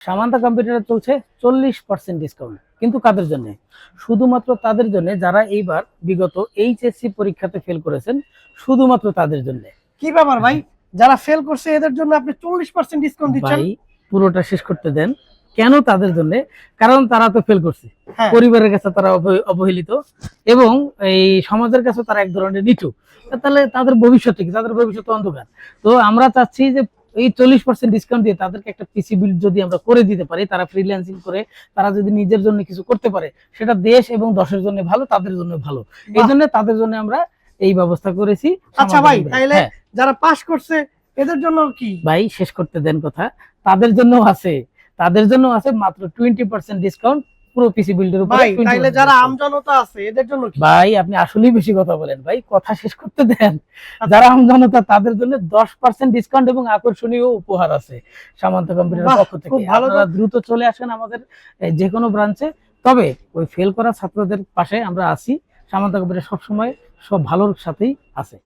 সামান্তা কম্পিউটারে চলছে চল্লিশ পার্সেন্ট ডিসকাউন্ট কিন্তু কাদের জন্য? শুধুমাত্র তাদের জন্য যারা এইবার বিগত এইচএসসি পরীক্ষাতে ফেল করেছেন শুধুমাত্র তাদের জন্য। কি ব্যাপার ভাই? যারা ফেল করছে এদের জন্য আপনি চল্লিশ পার্সেন্ট ডিসকাউন্ট দিচ্ছেন? ভাই পুরোটা শেষ করতে দেন। কেন তাদের জন্য? কারণ তারা তো ফেল করছে। হ্যাঁ। পরিবারের কাছে তারা অবহে- অবহেলিত। এবং এই সমাজের কাছে তারা এক ধরনের নিচু। তাহলে তাদের ভবিষ্যৎ কি? তাদের ভবিষ্যৎ অন্ধকার। তো আমরা চাচ্ছি যে এই চল্লিশ পার্সেন্ট ডিসকাউন্ট দিয়ে তাদেরকে একটা পিসি বিল যদি আমরা করে দিতে পারি তারা ফ্রিল্যান্সিং করে তারা যদি নিজের জন্য কিছু করতে পারে সেটা দেশ এবং দশের জন্য ভালো তাদের জন্য ভালো। এই জন্য তাদের জন্য আমরা এই ব্যবস্থা করেছি। আচ্ছা ভাই, তাইলে হ্যাঁ, যারা পাশ করছে এদের জন্য কি? ভাই শেষ করতে দেন কথা। তাদের জন্য আছে। তাদের জন্য আছে মাত্র টোয়েন্টি পার্সেন্ট ডিসকাউন্ট পুরো পিসি বিল্ডের উপরে তাইলে যারা। আমজনতা আছে এদের জন্য ভাই আপনি আসলেই বেশি কথা বলেন ভাই কথা শেষ করতে দেন। যারা আমজনতা তাদের জন্য দশ পার্সেন্ট ডিসকাউন্ট এবং আকর্ষণীয় উপহার আছে সামান্ত কম্পিউটার বাহ, পক্ষ থেকে। আপনারা দ্রুত চলে আসেন আমাদের যে কোনো ব্রাঞ্চে তবে ওই ফেল করা ছাত্রদের পাশে আমরা আছি সামান্ত কম্পিউটার সবসময় সব ভালোর সাথেই আছে